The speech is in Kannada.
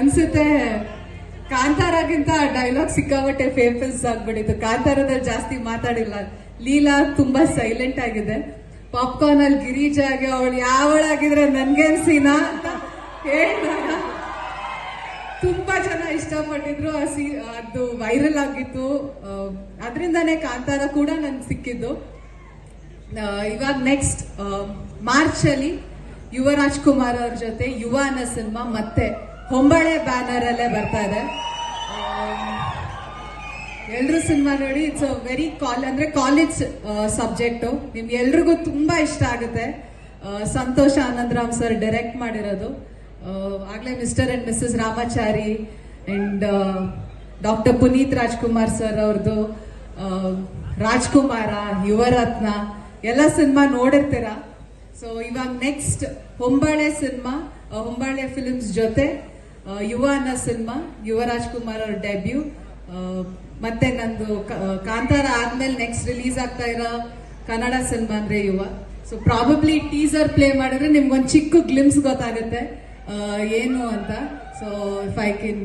ಅನ್ಸುತ್ತೆ. ಕಾಂತಾರಗಿಂತ ಡೈಲಾಗ್ ಸಿಕ್ಕಾಬಟ್ಟೆ ಫೇಮಸ್ ಆಗ್ಬಿಟ್ಟಿತ್ತು. ಕಾಂತಾರದಲ್ಲಿ ಜಾಸ್ತಿ ಮಾತಾಡಿಲ್ಲ. ಲೀಲಾ ತುಂಬಾ ಸೈಲೆಂಟ್ ಆಗಿದೆ. ಪಾಪ್ಕಾರ್ನ್ ಅಲ್ಲಿ ಗಿರಿಜಾಗೆ ಅವಳು ಯಾವಳಾಗಿದ್ರೆ ನನ್ಗೇನ್ ಸೀನಾ ಅಂತ ಹೇಳಿದಾಗ ತುಂಬಾ ಜನ ಇಷ್ಟಪಟ್ಟಿದ್ರು. ಆ ಸೀ, ಅದು ವೈರಲ್ ಆಗಿತ್ತು. ಅದರಿಂದಾನೇ ಕಾಂತಾರ ಕೂಡ ನನ್ಗೆ ಸಿಕ್ಕಿದ್ದು. ಇವಾಗ ನೆಕ್ಸ್ಟ್ ಮಾರ್ಚ್ ಅಲ್ಲಿ ಯುವ ರಾಜ್ಕುಮಾರ್ ಅವ್ರ ಜೊತೆ ಯುವ ಅನ್ನೋ ಸಿನಿಮಾ ಮತ್ತೆ. ಹೊಂಬಳೆ ಬ್ಯಾನರ್ ಅಲ್ಲೇ ಬರ್ತಾ ಇದೆ. ಎಲ್ರು ಸಿನಿಮಾ ನೋಡಿ ಇಟ್ಸ್ ಅ ವೆರಿ ಕಾಲ್ ಅಂದ್ರೆ ಕಾಲೇಜ್ ಸಬ್ಜೆಕ್ಟು ನಿಮ್ಗೆ ಎಲ್ರಿಗೂ ತುಂಬಾ ಇಷ್ಟ ಆಗುತ್ತೆ. ಸಂತೋಷ ಆನಂದ ಆನಂದರಾಮ್ ಸರ್ ಡೈರೆಕ್ಟ್ ಮಾಡಿರೋದು. ಆಗ್ಲೇ mister and missus Ramachari and doctor Puneeth Rajkumar sir ಅವ್ರದ್ದು ರಾಜ್ಕುಮಾರ, ಯುವರತ್ನ, ಎಲ್ಲ ಸಿನಿಮಾ ನೋಡಿರ್ತೀರ? ಸೊ ಇವಾಗ next Hombale cinema Hombale films ಜೊತೆ ಯುವ ಅನ್ನೋ ಸಿನಿಮಾ ಯುವ ರಾಜ್ಕುಮಾರ್ ಅವ್ರ ಡೆಬ್ಯೂ ಮತ್ತೆ ನಂದು ಕಾಂತಾರ ಆದ್ಮೇಲೆ ನೆಕ್ಸ್ಟ್ ರಿಲೀಸ್ ಆಗ್ತಾ ಇರೋ ಕನ್ನಡ ಸಿನಿಮಾ ಅಂದ್ರೆ ಯುವ ಸೊ ಪ್ರಾಬಬ್ಲಿ ಟೀಸರ್ ಪ್ಲೇ ಮಾಡಿದ್ರೆ ನಿಮ್ಗೊಂದು ಚಿಕ್ಕ ಗ್ಲಿಮ್ಸ್ ಗೊತ್ತಾಗುತ್ತೆ ಏನು ಅಂತ. So if I can